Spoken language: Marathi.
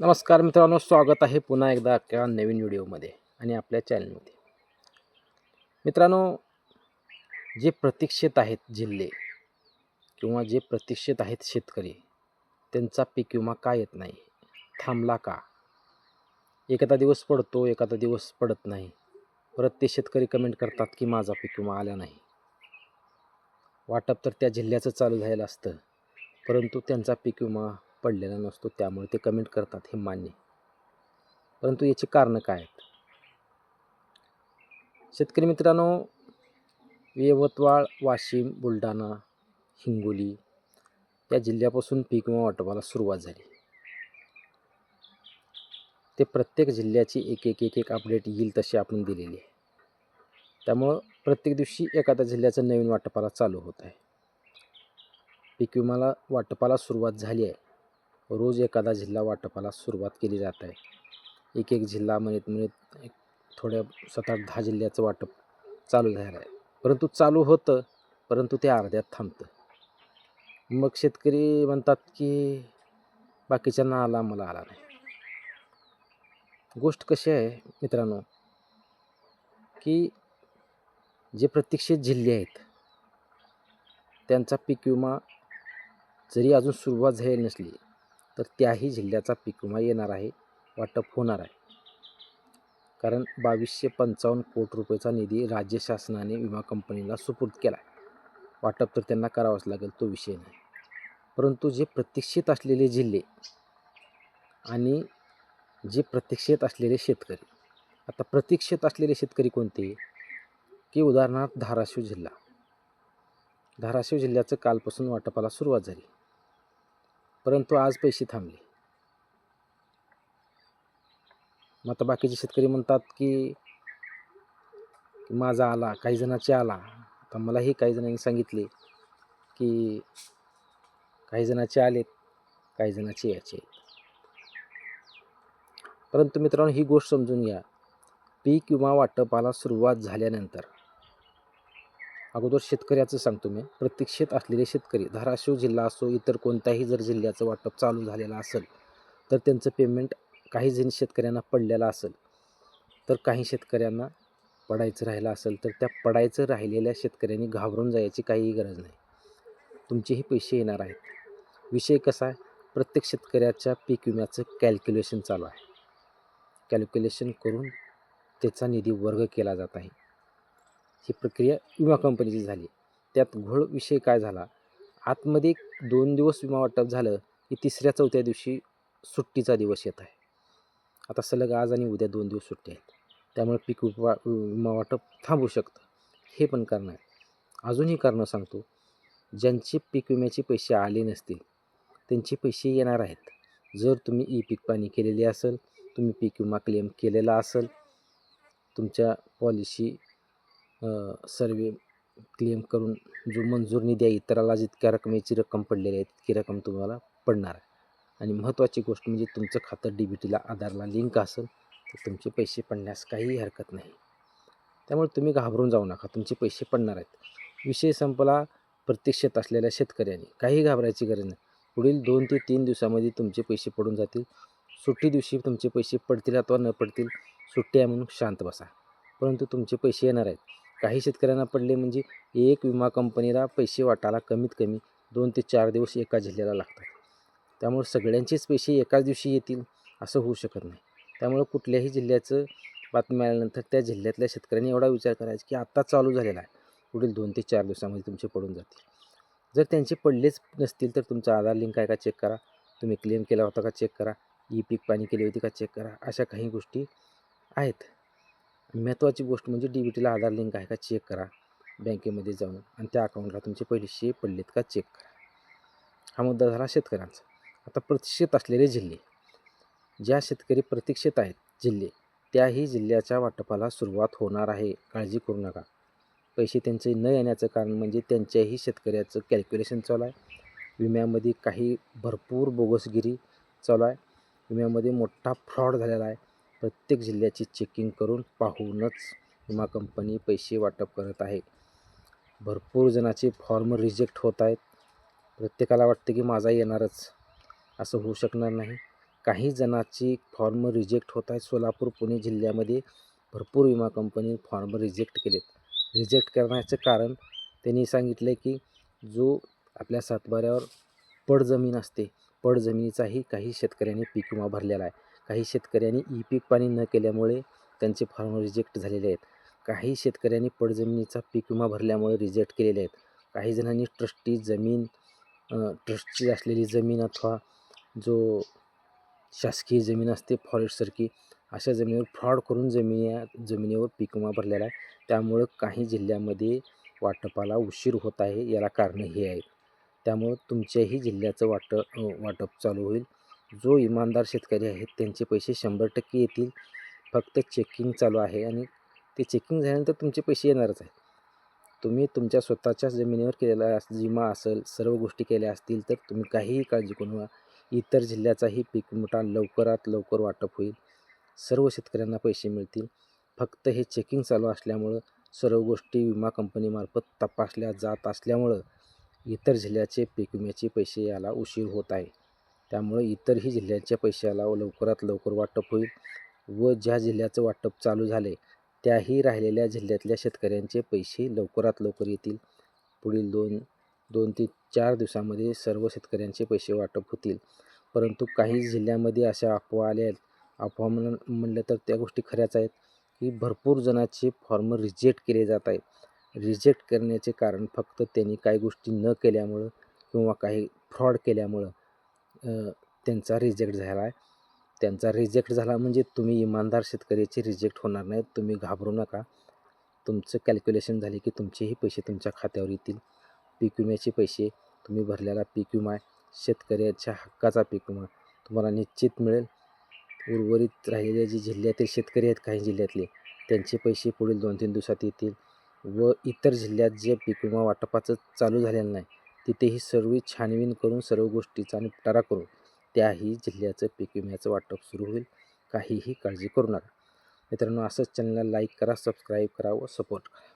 नमस्कार मित्रांनो स्वागत आहे पुन्हा एकदा आपल्या नवीन व्हिडिओमध्ये आणि आपल्या चॅनलमध्ये. मित्रांनो जे प्रतीक्षित आहेत जिल्हे किंवा जे प्रतीक्षित आहेत शेतकरी त्यांचा पीक विमा का येत नाही? थांबला का? एखादा दिवस पडतो एखादा दिवस पडत नाही. परत ते शेतकरी कमेंट करतात की माझा पीक विमा आला नाही. वाटप तर त्या जिल्ह्याचं चालू झालेलं असतं परंतु त्यांचा पीक विमा पडलेला नसतो त्यामुळे ते कमेंट करतात हे मान्य. परंतु याची कारणं काय आहेत? शेतकरी मित्रांनो यवतमाळ वाशिम बुलढाणा हिंगोली या जिल्ह्यापासून पीक विमा वाटपाला सुरुवात झाली. ते प्रत्येक जिल्ह्याची एक एक एक एक अपडेट येईल तशी आपण दिलेली आहे. त्यामुळं प्रत्येक दिवशी एखाद्या जिल्ह्याचं नवीन वाटपाला चालू होत आहे. पीक विमाला वाटपाला सुरुवात झाली आहे. रोज एखादा जिल्हा वाटपाला सुरुवात केली जात आहे. एक एक जिल्हा म्हणत म्हणत एक थोड्या सात आठ दहा जिल्ह्याचं वाटप चालू झालं आहे. परंतु चालू होतं परंतु ते अर्ध्यात थांबतं. मग शेतकरी म्हणतात की बाकीच्यांना आला मला आला नाही. गोष्ट कशी आहे मित्रांनो की जे प्रत्यक्षित जिल्हे आहेत त्यांचा पीक विमा जरी अजून सुरुवात झाली नसली तर त्याही जिल्ह्याचा पीक विमा येणार आहे वाटप होणार आहे. कारण बावीसशे पंचावन्न कोटी रुपयाचा निधी राज्य शासनाने विमा कंपनीला सुपूर्द केला आहे वाटप तर त्यांना करावाच लागेल तो विषय नाही. परंतु जे प्रतीक्षित असलेले जिल्हे आणि जे प्रतीक्षित असलेले शेतकरी आता प्रतीक्षित असलेले शेतकरी कोणते? की उदाहरणार्थ धाराशिव जिल्हा. धाराशिव जिल्ह्याचं कालपासून वाटपाला सुरुवात झाली. परंतु आज पैसे थांबले. मग आता बाकीचे शेतकरी म्हणतात की माझा आला काही जणाचे आला. आता मलाही काही जणांनी सांगितले की काही जणाचे आलेत काही जणाचे याचे परंतु मित्रांनो ही गोष्ट समजून घ्या. पीक विमा वाटपाला सुरुवात झाल्यानंतर अगोदर शेतकऱ्याचं सांगतो मी. प्रतीक्षित असलेले शेतकरी धाराशिव जिल्हा असो इतर कोणत्याही जर जिल्ह्याचं वाटप चालू झालेलं असेल तर त्यांचं पेमेंट काही जण शेतकऱ्यांना पडलेलं असेल. तर काही शेतकऱ्यांना पडायचं राहिलं असेल तर त्या पडायचं राहिलेल्या शेतकऱ्यांनी घाबरून जायची काहीही गरज नाही. तुमचेही पैसे येणार आहेत. विषय कसा आहे? प्रत्येक शेतकऱ्याच्या पीक विम्याचं कॅल्क्युलेशन चालू आहे. कॅल्क्युलेशन करून त्याचा निधी वर्ग केला जात आहे. ही प्रक्रिया विमा कंपनीची झाली. त्यात घोळ विषय काय झाला? आतमध्ये एक दोन दिवस विमा वाटप झालं की तिसऱ्या चौथ्या दिवशी सुट्टीचा दिवस येत आहे. आता सलग आज आणि उद्या दोन दिवस सुट्टी आहेत. त्यामुळे पीक विमा विमा वाटप थांबू शकतं. हे पण कारण आहे. अजूनही कारणं सांगतो ज्यांचे पीक विम्याचे पैसे आले नसतील त्यांचे पैसे येणार आहेत. जर तुम्ही ई पीक पाणी केलेली असेल तुम्ही पीक विमा क्लेम केलेला असेल तुमच्या पॉलिसी सर्वे क्लेम करून जो मंजूर निधी आहे इतराला जितक्या रकमेची रक्कम पडलेली आहे तितकी रक्कम तुम्हाला पडणार आहे. आणि महत्त्वाची गोष्ट म्हणजे तुमचं खातं डी बी टीला आधारला लिंक असेल तर तुमचे पैसे पडण्यास काहीही हरकत नाही. त्यामुळे तुम्ही घाबरून जाऊ नका तुमचे पैसे पडणार आहेत. विषय संपला प्रत्यक्षात असलेल्या शेतकऱ्यांनी. काही घाबरायची गरज नाही. पुढील दोन ते तीन दिवसामध्ये तुमचे पैसे पडून जातील. सुट्टी दिवशी तुमचे पैसे पडतील अथवा न पडतील सुट्टी आहे म्हणून शांत बसा. परंतु तुमचे पैसे येणार आहेत. काही शेतकऱ्यांना पडले म्हणजे एक विमा कंपनीला पैसे वाटायला कमीत कमी दोन ते चार दिवस एका जिल्ह्याला लागतात. त्यामुळे सगळ्यांचेच पैसे एकाच दिवशी येतील असं होऊ शकत नाही. त्यामुळं कुठल्याही जिल्ह्याचं बातमी आल्यानंतर त्या जिल्ह्यातल्या शेतकऱ्यांनी एवढा विचार करायचा की आत्ता चालू झालेला आहे. पुढील दोन ते चार दिवसामध्ये तुमचे पडून जातील. जर त्यांचे पडलेच नसतील तर तुमचा आधार लिंक आहे का चेक करा. तुम्ही क्लेम केला होता का चेक करा. ई पीक पाणी केली होती का चेक करा. अशा काही गोष्टी आहेत. महत्त्वाची गोष्ट म्हणजे डी बी टीला आधार लिंक आहे का चेक करा. बँकेमध्ये जाऊन आणि त्या अकाउंटला तुमचे पैसे पडलेत का चेक करा. हा मुद्दा झाला शेतकऱ्यांचा. आता प्रतिक्षेत असलेले जिल्हे. ज्या शेतकरी प्रतीक्षेत आहेत जिल्हे त्याही जिल्ह्याच्या वाटपाला सुरुवात होणार आहे. काळजी करू नका. पैसे त्यांचे न येण्याचं कारण म्हणजे त्यांच्याही शेतकऱ्याचं कॅल्क्युलेशन चालू आहे. विम्यामध्ये काही भरपूर बोगसगिरी चालू आहे. विम्यामध्ये मोठा फ्रॉड झालेला आहे. प्रत्येक जिल्ह्याची चेकिंग करून पाहूनच विमा कंपनी पैसे वाटप करत आहे. भरपूर जणाचे फॉर्म रिजेक्ट होत आहेत. प्रत्येकाला वाटतं की माझा येणारच. असं होऊ शकणार नाही. काही जणाची फॉर्म रिजेक्ट होत आहेत. सोलापूर पुणे जिल्ह्यामध्ये भरपूर विमा कंपनी फॉर्म रिजेक्ट केलेत. रिजेक्ट करण्याचं कारण त्यांनी सांगितलं की जो आपल्या सातबाऱ्यावर पड जमीन असते. पड जमिनीचाही काही शेतकऱ्यांनी पीक विमा भरलेला आहे. काही शेतकऱ्यांनी ई पीक पाणी न केल्यामुळे त्यांचे फॉर्म रिजेक्ट झालेले आहेत. काही शेतकऱ्यांनी पडजमिनीचा पीक विमा भरल्यामुळे रिजेक्ट केलेले आहेत. काही जणांनी ट्रस्टी जमीन ट्रस्टची असलेली जमीन अथवा जो शासकीय जमीन असते फॉरेस्टसारखी अशा जमिनीवर फ्रॉड करून जमिनी जमिनीवर पीक विमा भरलेला आहे. त्यामुळं काही जिल्ह्यामध्ये वाटपाला उशीर होत आहे याला कारणं हे आहेत त्यामुळं तुमच्याही जिल्ह्याचं वाट वाटप चालू होईल. जो इमानदार शेतकरी आहेत त्यांचे पैसे शंभर टक्के येतील. फक्त चेकिंग चालू आहे आणि ते चेकिंग झाल्यानंतर तुमचे पैसे येणारच आहेत. तुम्ही तुमच्या स्वतःच्या जमिनीवर केलेला विमा असेल सर्व गोष्टी केल्या असतील तर तुम्ही काहीही काळजी करू नका. इतर जिल्ह्याचाही पीक मोठा लवकरात लवकर वाटप होईल. सर्व शेतकऱ्यांना पैसे मिळतील. फक्त हे चेकिंग चालू असल्यामुळं सर्व गोष्टी विमा कंपनीमार्फत तपासल्या जात असल्यामुळं इतर जिल्ह्याचे पीक विम्याचे पैसे याला उशीर होत आहे. त्यामुळे इतरही जिल्ह्यांच्या पैशाला लवकरात लवकर वाटप होईल व ज्या जिल्ह्याचं वाटप चालू झाले त्याही राहिलेल्या जिल्ह्यातल्या शेतकऱ्यांचे पैसे लवकरात लवकर येतील. पुढील दोन दोन ते चार दिवसामध्ये सर्व शेतकऱ्यांचे पैसे वाटप होतील. परंतु काही जिल्ह्यामध्ये अशा अफवा आल्या आहेत. अफवा म्हण म्हणलं तर त्या गोष्टी खऱ्याच आहेत की भरपूर जणांचे फॉर्म रिजेक्ट केले जात आहेत. रिजेक्ट करण्याचे कारण फक्त त्यांनी काही गोष्टी न केल्यामुळं किंवा काही फ्रॉड केल्यामुळं त्यांचा रिजेक्ट झाला आहे त्यांचा रिजेक्ट झाला म्हणजे तुम्ही इमानदार शेतकऱ्याचे रिजेक्ट होणार नाहीत. तुम्ही घाबरू नका. तुमचं कॅल्क्युलेशन झाले की तुमचेही पैसे तुमच्या खात्यावर येतील. पीक विम्याचे पैसे तुम्ही भरलेला पीक विमा शेतकऱ्याच्या हक्काचा पीक विमा तुम्हाला निश्चित मिळेल. उर्वरित राहिलेले जे जिल्ह्यातील शेतकरी आहेत काही जिल्ह्यातले त्यांचे पैसे पुढील दोन तीन दिवसात येतील. व इतर जिल्ह्यात जे पीक विमा वाटपाचं चालू झालेलं नाही तिथेही सर्व छानबीन करून सर्व गोष्टीचा निपटारा करून त्याही जिल्ह्याचं पीक विम्याचं वाटप सुरू होईल. काहीही काळजी करू नका. मित्रांनो असंच चॅनलला लाईक करा सबस्क्राईब करा व सपोर्ट करा